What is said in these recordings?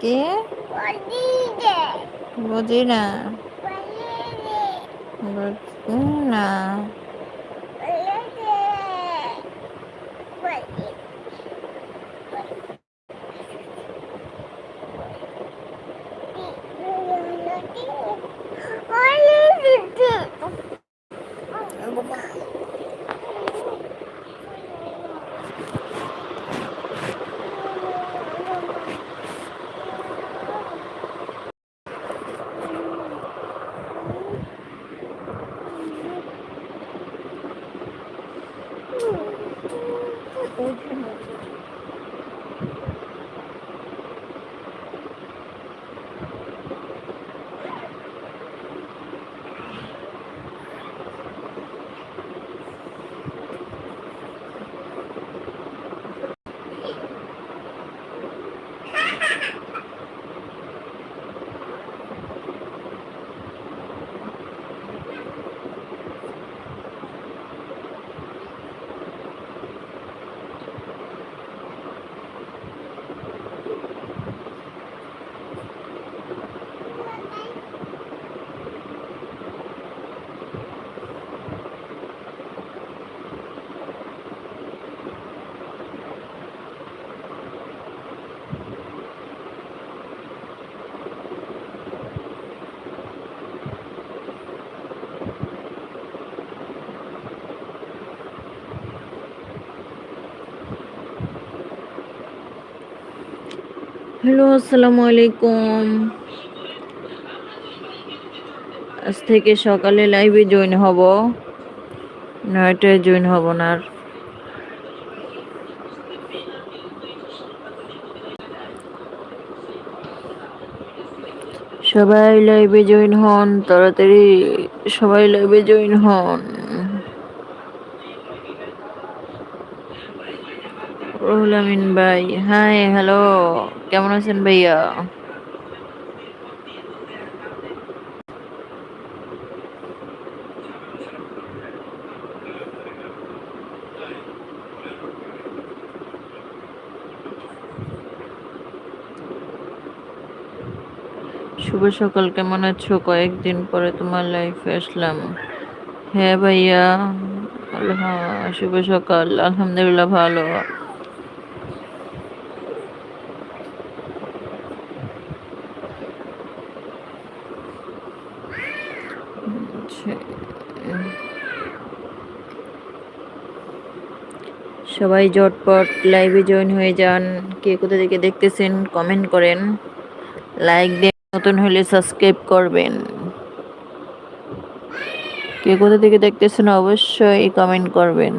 কি? বুঝি না বুঝি না হ্যালো, আসসালামু আলাইকুম। আজ থেকে সকালে লাইভে জয়েন হব। নয়টায় জয়েন হব না সবাই লাইভে জয়েন হন, তাড়াতাড়ি সবাই লাইভে জয়েন হন। রুহুল আমিন ভাই হাই হ্যালো কেমন আছেন ভাইয়া? শুভ সকাল, কেমন আছো? কয়েকদিন পরে তোমার লাইফে আসলাম। হ্যাঁ ভাইয়া শুভ সকাল, আলহামদুলিল্লাহ ভালো। সবাই জটপট লাইভে জয়েন হয়ে যান। কে কোথা থেকে দেখতেছেন কমেন্ট করেন। লাইক দিয়ে নতুন হলে সাবস্ক্রাইব করবেন। কে কোথা থেকে দেখতেছেন, অবশ্যই কমেন্ট করবেন।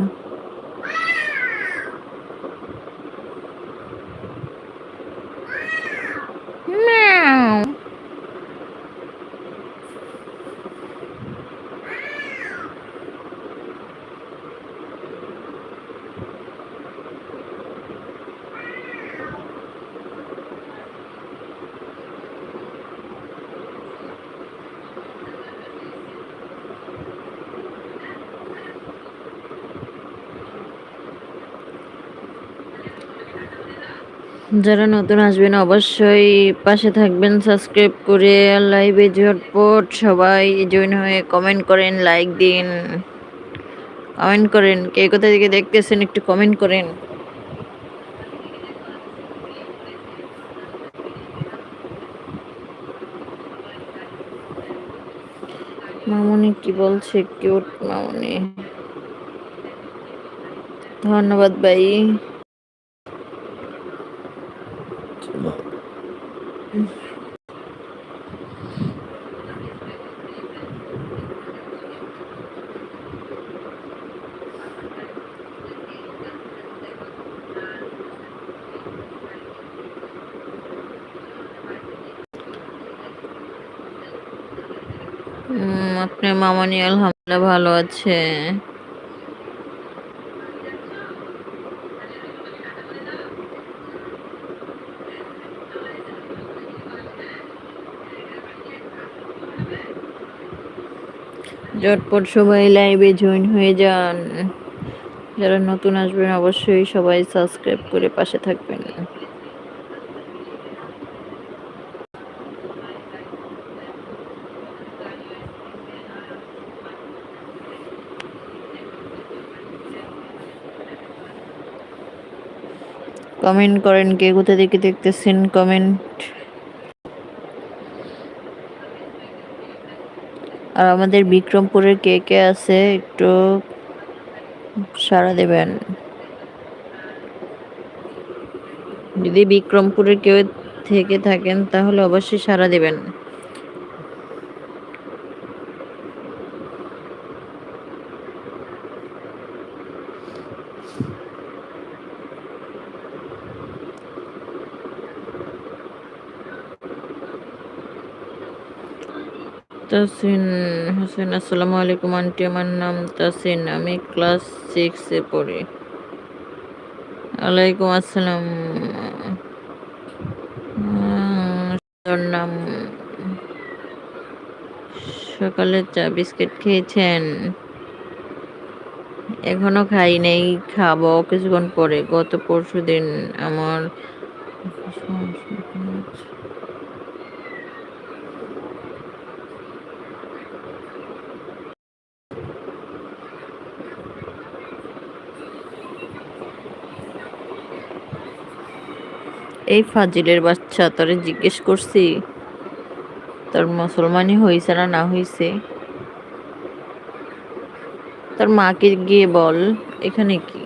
যারা নতুন আসবেন, অবশ্যই পাশে থাকবেন সাবস্ক্রাইব করে লাইভে ঝটপট সবাই জয়েন হয়ে কমেন্ট করেন লাইক দিন। কমেন্ট করেন, কে কোথা থেকে দেখতেছেন একটু কমেন্ট করেন। মামনি কি বলছে? কিউট মামনি। ধন্যবাদ ভাই। আপনার মামনি, আলহামদুলিল্লাহ ভালো আছে। ঝটপট সবাই লাইভে জয়েন হয়ে যান। যারা নতুন আসবেন, অবশ্যই সবাই সাবস্ক্রাইব করে পাশে থাকবেন। কমেন্ট করেন কে, কোথা থেকে দেখতেছেন কমেন্ট? আর আমাদের বিক্রমপুরের কে কে আছে, একটু সাড়া দেবেন। যদি বিক্রমপুরের কেউ থেকে থাকেন, তাহলে অবশ্যই সাড়া দেবেন। তাসিন হোসেন, আসসালামু আলাইকুম, আন্টি। আমার নাম তাসিন। আমি ক্লাস সিক্সে পড়ি। ওয়ালাইকুম আসসালাম। নাম সকালে চা বিস্কিট খেয়েছেন। এখনও খাই নাই, খাব কিছুক্ষণ পরে। গত পরশু দিন আমার এই ফাজিলের বাচ্চা তোরে জিজ্ঞেস করছি, তোর মুসলমানই হয়েছে না না হয়েছে তোর মাকে গিয়ে বল, এখানে কি?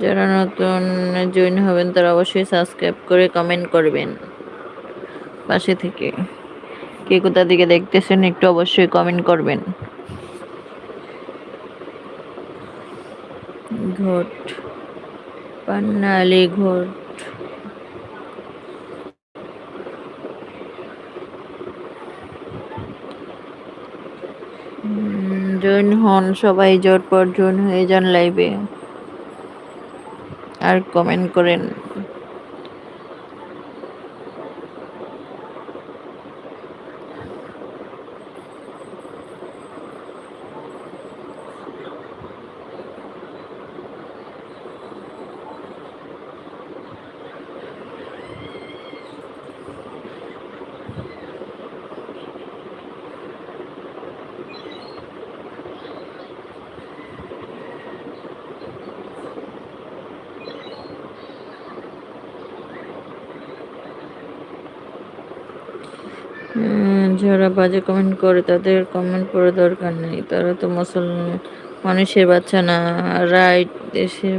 যারা নতুন জয়েন হবেন, তারা অবশ্যই সাবস্ক্রাইব করে কমেন্ট করবেন। পাশে থেকে। কে কোথা দিকে দেখতেছেন, একটু অবশ্যই কমেন্ট করবেন। ঘট। পান্নালি ঘট। জয়েন হন সবাই, জটপট জয়েন হয়ে যান লাইভে আর কমেন্ট করেন। যারা বাজে কমেন্ট করে তাদের কমেন্ট পড়ে দরকার নেই। তারা তো মুসলমান, মানুষের বাচ্চা না। রাইট দেশে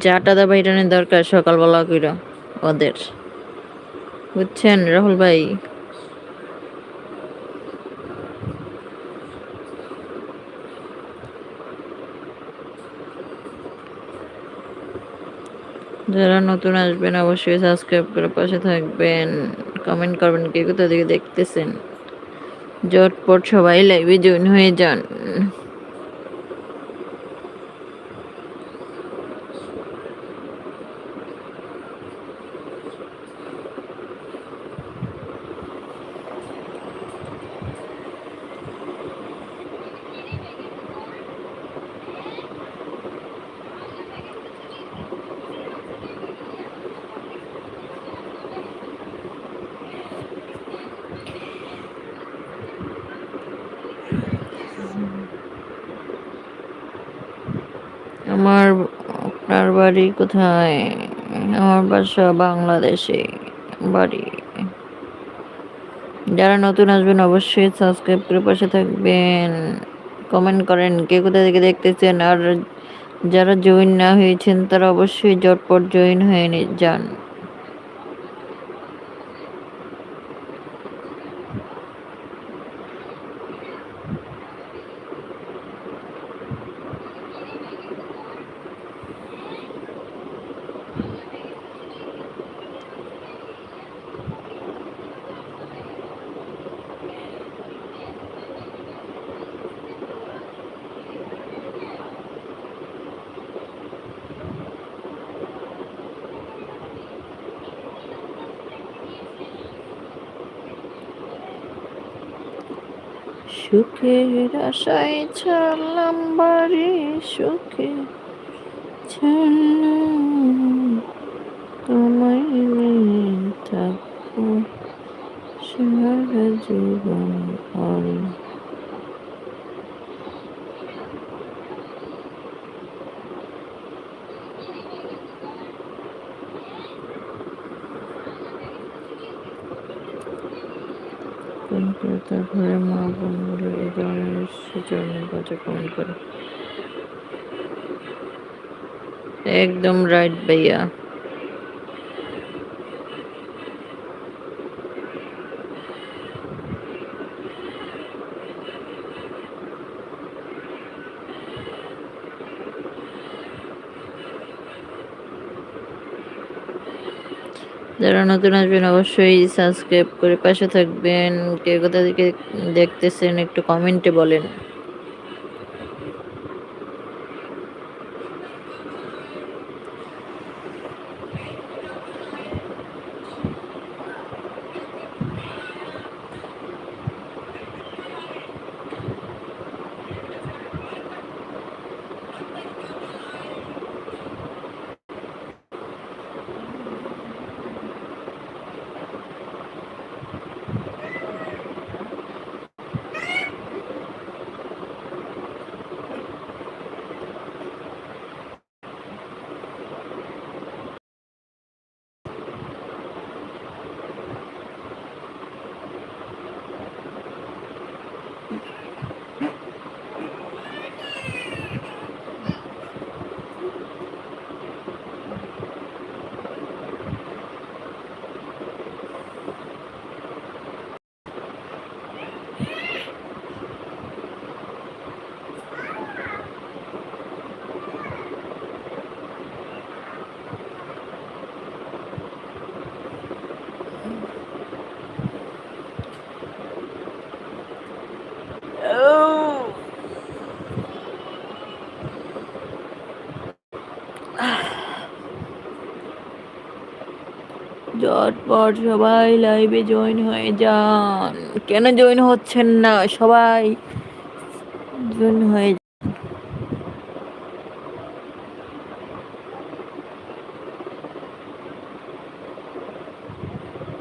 যা টাদা বাইরানের দরকার সকালবেলা ওদের। বুঝছেন, রাহুল ভাই? যারা নতুন আসবেন, অবশ্যই সাবস্ক্রাইব করে পাশে থাকবেন। কমেন্ট করবেন কে কোথা থেকে দেখতেছেন। জটপট সবাই লাইভে জয়েন হয়ে যান। আমার আপনার বাড়ি কোথায়? আমার বাসা বাংলাদেশে বাড়ি। যারা নতুন আসবেন অবশ্যই সাবস্ক্রাইব করে পাশে থাকবেন। কমেন্ট করেন কে কোথা থেকে দেখতেছেন। আর যারা জয়েন না হয়েছেন তারা অবশ্যই জটপট জয়েন হয়ে যান। সুখের আশায় ছাড়লাম বাড়ি সুখে ছাড়লাম। তোমায় থাকব সারা জীবন করে। একদম রাইট ভাইয়া। যারা নতুন আসবেন অবশ্যই সাবস্ক্রাইব করে পাশে থাকবেন। কে কোথা থেকে দেখতেছেন একটু কমেন্টে বলেন। ঝটপট সবাই লাইভে জয়েন হয়ে যান। কেন জয়েন হচ্ছেন না? সবাই জয়েন হয়ে